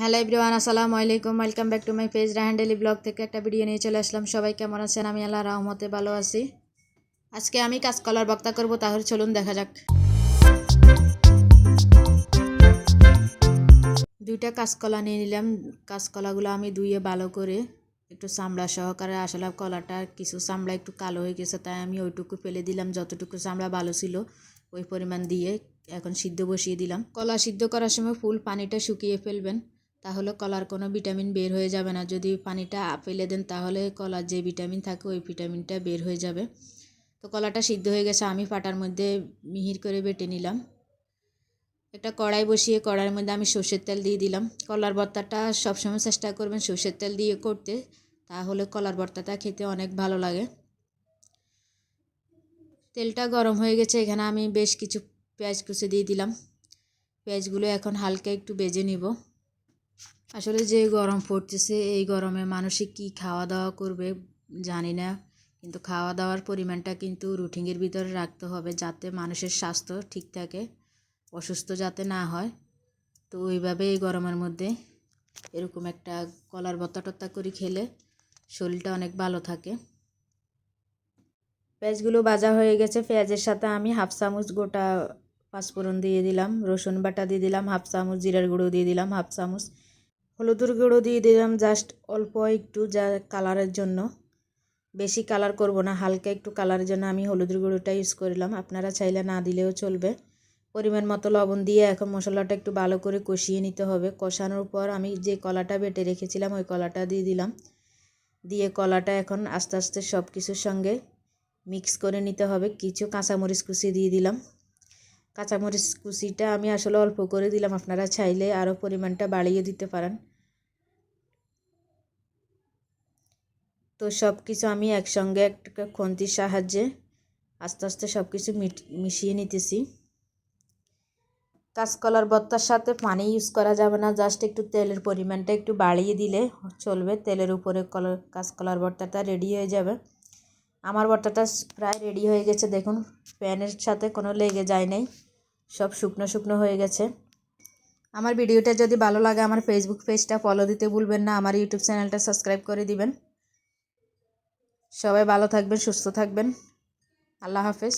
Hello everyone, আসসালামু আলাইকুম। Welcome back to my page Rahan daily blog থেকে একটা ভিডিও নিয়ে চলে আসলাম। সবাই কেমন আছেন? আমি আল্লাহ রহমতে ভালো আছি। আজকে আমি কাঁচকলার বক্তা করব, তাহলে চলুন দেখা যাক। দুইটা কাঁচকলা নিয়ে নিলাম। কাঁচকলাগুলো আমি ধুয়ে ভালো করে একটু চামড়া সহকারে, আসলে কলাটা কিছু চামড়া একটু কালো হয়ে গেছে, তাই আমি ওইটুকু ফেলে দিলাম। যতটুকু চামড়া ভালো ছিল, ওই পরিমাণ দিয়ে এখন সিদ্ধ বসিয়ে দিলাম। কলা সিদ্ধ করার সময় ফুল পানিটা শুকিয়ে ফেলবেন। তাহলে কলার কোনো ভিটামিন বের হয়ে যাবে না। যদি পানিটা ফেলে দেন, তাহলে কলার যে ভিটামিন থাকে, ওই ভিটামিনটা বের হয়ে যাবে। তো কলাটা সিদ্ধ হয়ে গেছে, আমি পাটার মধ্যে মিহির করে বেটে নিলাম। একটা কড়াই বসিয়ে কড়াইয়ের মধ্যে আমি সর্ষের তেল দিয়ে দিলাম। কলার ভর্তাটা সবসময় চেষ্টা করবেন সর্ষের তেল দিয়ে করতে, তাহলে কলার ভর্তাটা খেতে অনেক ভালো লাগে। তেলটা গরম হয়ে গেছে, এখানে আমি বেশ কিছু পেঁয়াজ কুচি দিয়ে দিলাম। পেঁয়াজগুলো এখন হালকা একটু বেজে নিব। আসলে যে গরম পড়তেছে, এই গরমে মানুষে কি খাওয়া দাওয়া করবে জানি না। কিন্তু খাওয়া দাওয়ার পরিমাণটা কিন্তু রুটিনের ভিতরে রাখতে হবে যাতে মানুষের স্বাস্থ্য ঠিক থাকে, অসুস্থ যাতে না হয়। তো ওইভাবে এই গরমের মধ্যে এরকম একটা কলার বত্তা টত্তা করে খেলে শরীরটা অনেক ভালো থাকে। পেঁয়াজগুলো ভাজা হয়ে গেছে, পেঁয়াজের সাথে আমি হাফ চামচ গোটা পাঁচফোড়ন দিয়ে দিলাম, রসুন বাটা দিয়ে দিলাম, হাফ চামচ জিরার গুঁড়ো দিয়ে দিলাম, হাফ চামচ হলুদের গুঁড়ো দিয়ে দিলাম জাস্ট অল্প একটু যা কালারের জন্য। বেশি কালার করব না, হালকা একটু কালারের জন্য আমি হলুদের গুঁড়োটা ইউজ করলাম। আপনারা চাইলে না দিলেও চলবে। পরিমাণ মতো লবণ দিয়ে এখন মশলাটা একটু ভালো করে কষিয়ে নিতে হবে। কষানোর পর আমি যে কলাটা বেটে রেখেছিলাম, ওই কলাটা দিয়ে দিলাম। দিয়ে কলাটা এখন আস্তে আস্তে সব কিছুর সঙ্গে মিক্স করে নিতে হবে। কিছু কাঁচামরিচ কুচি দিয়ে দিলাম। কাঁচামরিচ কুচিটা আমি আসলে অল্প করে দিলাম, আপনারা চাইলে আরও পরিমাণটা বাড়িয়ে দিতে পারেন। তো সব কিছু আমি একসঙ্গে একটা খন্তির সাহায্যে আস্তে আস্তে সব কিছু মিশিয়ে নিতেছি। কাঁচকলার বত্তার সাথে পানি ইউজ করা যাবে না জাস্ট একটু তেলের পরিমাণটা একটু বাড়িয়ে দিলে চলবে, তেলের উপরে কলার কাঁচকলার ভর্তাটা রেডি হয়ে যাবে। আমার ভর্তাটা প্রায় রেডি হয়ে গেছে, দেখুন, প্যানের সাথে কোনো লেগে যায় নাই। সব শুকনো শুকনো হয়ে গেছে। আমার ভিডিওটা যদি ভালো লাগে, আমার ফেসবুক পেজটা ফলো দিতে ভুলবেন না, আমার ইউটিউব চ্যানেলটা সাবস্ক্রাইব করে দিবেন। সবাই ভালো থাকবেন, সুস্থ থাকবেন। আল্লাহ হাফেজ।